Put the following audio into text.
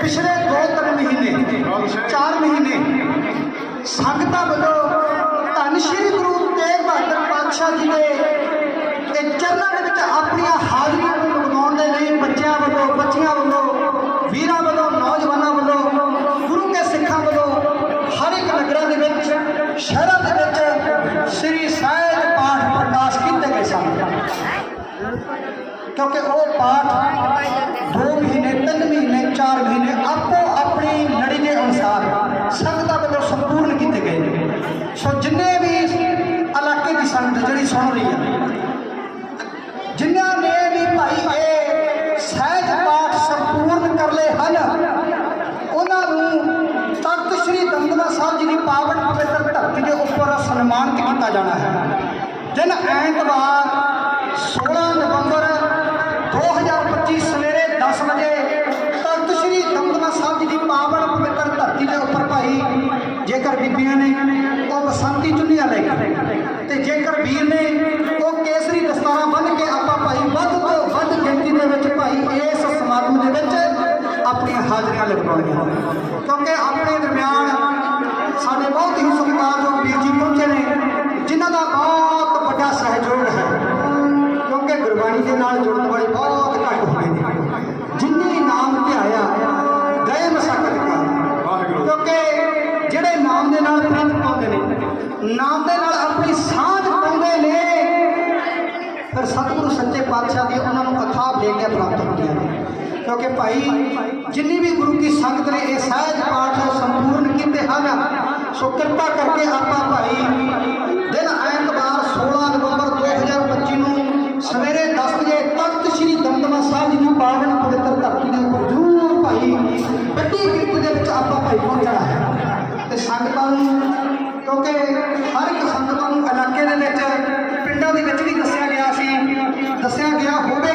ਪਿਛਲੇ 2-3 ਮਹੀਨੇ 4 ਮਹੀਨੇ, ਸੰਗਤਾਂ ਵੱਲੋਂ ਧੰਨ ਸ਼੍ਰੀ ਗੁਰੂ ਤੇਗ ਬਹਾਦਰ ਪਾਤਸ਼ਾਹ ਜੀ ਦੇ ਇਹ ਚਰਨਾਂ ਦੇ ਵਿੱਚ ਆਪਣੀਆਂ ਹਾਜ਼ਰੀਆਂ ਨੂੰ ਲਗਾਉਣ ਦੇ ਲਈ ਬੱਚਿਆਂ ਵੱਲੋਂ, ਬੱਚੀਆਂ ਵੱਲੋਂ, ਵੀਰਾਂ ਵੱਲੋਂ, ਨੌਜਵਾਨਾਂ ਵੱਲੋਂ, ਗੁਰੂ ਕੇ ਸਿੱਖਾਂ ਵੱਲੋਂ ਹਰ ਇੱਕ ਨਗਰਾਂ ਦੇ ਵਿੱਚ, ਸ਼ਹਿਰਾਂ ਦੇ ਵਿੱਚ ਸ੍ਰੀ ਸਾਹਿਬ ਪਾਠ ਪ੍ਰਕਾਸ਼ ਕੀਤੇ ਗਏ ਸਨ। ਕਿਉਂਕਿ ਉਹ ਪਾਠ ਦੋ ਮਹੀਨੇ, ਤਿੰਨ ਮਹੀਨੇ, ਚਾਰ ਮਹੀਨੇ ਆਪੋ ਆਪਣੀ ਲੜੀ ਦੇ ਅਨੁਸਾਰ ਸੰਗਤਾਂ ਵੱਲੋਂ ਸੰਪੂਰਨ ਕੀਤੇ ਗਏ ਨੇ। ਸੋ ਜਿੰਨੇ ਵੀ ਇਲਾਕੇ ਦੀ ਸੰਗਤ ਜਿਹੜੀ ਸੁਣ ਰਹੀ ਹੈ ਜਿਨ੍ਹਾਂ ਨੇ ਵੀ ਭਾਈ ਇਹ ਸਹਿਜ ਪਾਠ ਸੰਪੂਰਨ ਕਰ ਲਏ ਹਨ, ਉਹਨਾਂ ਨੂੰ ਤਖਤ ਸ੍ਰੀ ਦਮਦਮਾ ਸਾਹਿਬ ਜੀ ਦੀ ਪਾਵਨ ਪਵਿੱਤਰ ਧਰਤੀ ਦੇ ਉੱਪਰ ਸਨਮਾਨਿਤ ਕੀਤਾ ਜਾਣਾ ਹੈ। ਦਿਨ ਐਤਵਾਰ 2025 ਸਵੇਰੇ 10 ਵਜੇ ਤਖਤ ਸ੍ਰੀ ਦਮਦਮਾ ਸਾਹਿਬ ਜੀ ਦੀ ਪਾਵਨ ਪਵਿੱਤਰ ਧਰਤੀ ਦੇ ਉੱਪਰ ਭਾਈ, ਜੇਕਰ ਬੀਬੀਆਂ ਨੇ ਉਹ ਬਸੰਤੀ ਚੁੰਨੀਆਂ ਲੈ ਕੇ ਤੇ ਜੇਕਰ ਵੀਰ ਨੇ ਉਹ ਕੇਸਰੀ ਦਸਤਾਰਾਂ ਬੰਨ੍ਹ ਕੇ ਆਪਾਂ ਭਾਈ ਵੱਧ ਤੋਂ ਵੱਧ ਗਿਣਤੀ ਦੇ ਵਿੱਚ ਭਾਈ ਇਸ ਸਮਾਗਮ ਦੇ ਵਿੱਚ ਆਪਣੀਆਂ ਹਾਜ਼ਰੀਆਂ ਲਗਵਾਉਣੀਆਂ ਕਿਉਂਕਿ ਆਪਣੇ ਦਰਮਿਆਨ ਸਾਡੇ ਬਹੁਤ ਹੀ ਸਤਿਕਾਰਯੋਗ ਵੀਰ ਜੀ ਪਹੁੰਚੇ ਨੇ, ਜਿਨ੍ਹਾਂ ਦਾ ਬਹੁਤ ਵੱਡਾ ਸਹਿਯੋਗ ਹੈ। ਕਿਉਂਕਿ ਗੁਰਬਾਣੀ ਦੇ ਨਾਲ ਜੁੜਨ ਨਾਮ ਦੇ ਨਾਲ ਆਪਣੀ ਸਾਂਝ ਪਾਉਂਦੇ ਨੇ। ਫਿਰ ਸਤਿਗੁਰੂ ਸੱਚੇ ਪਾਤਸ਼ਾਹ ਦੀ ਉਹਨਾਂ ਨੂੰ ਅਥਾਹ ਬੇਗਿਆ ਪ੍ਰਾਪਤ ਹੁੰਦੀਆਂ ਨੇ ਕਿਉਂਕਿ ਭਾਈ, ਜਿੰਨੀ ਵੀ ਗੁਰੂ ਕੀ ਸੰਗਤ ਨੇ ਇਹ ਸਹਿਜ ਪਾਠ ਸੰਪੂਰਨ ਕੀਤੇ ਹਨ, ਸੋ ਕਿਰਪਾ ਕਰਕੇ ਆਪਾਂ ਭਾਈ, ਦਿਨ ਐਤਵਾਰ 16 ਸਾਨੂੰ ਇਲਾਕੇ ਦੇ ਵਿੱਚ ਪਿੰਡਾਂ ਦੇ ਵਿੱਚ ਵੀ ਦੱਸਿਆ ਗਿਆ ਸੀ ਦੱਸਿਆ ਗਿਆ ਹੋਵੇ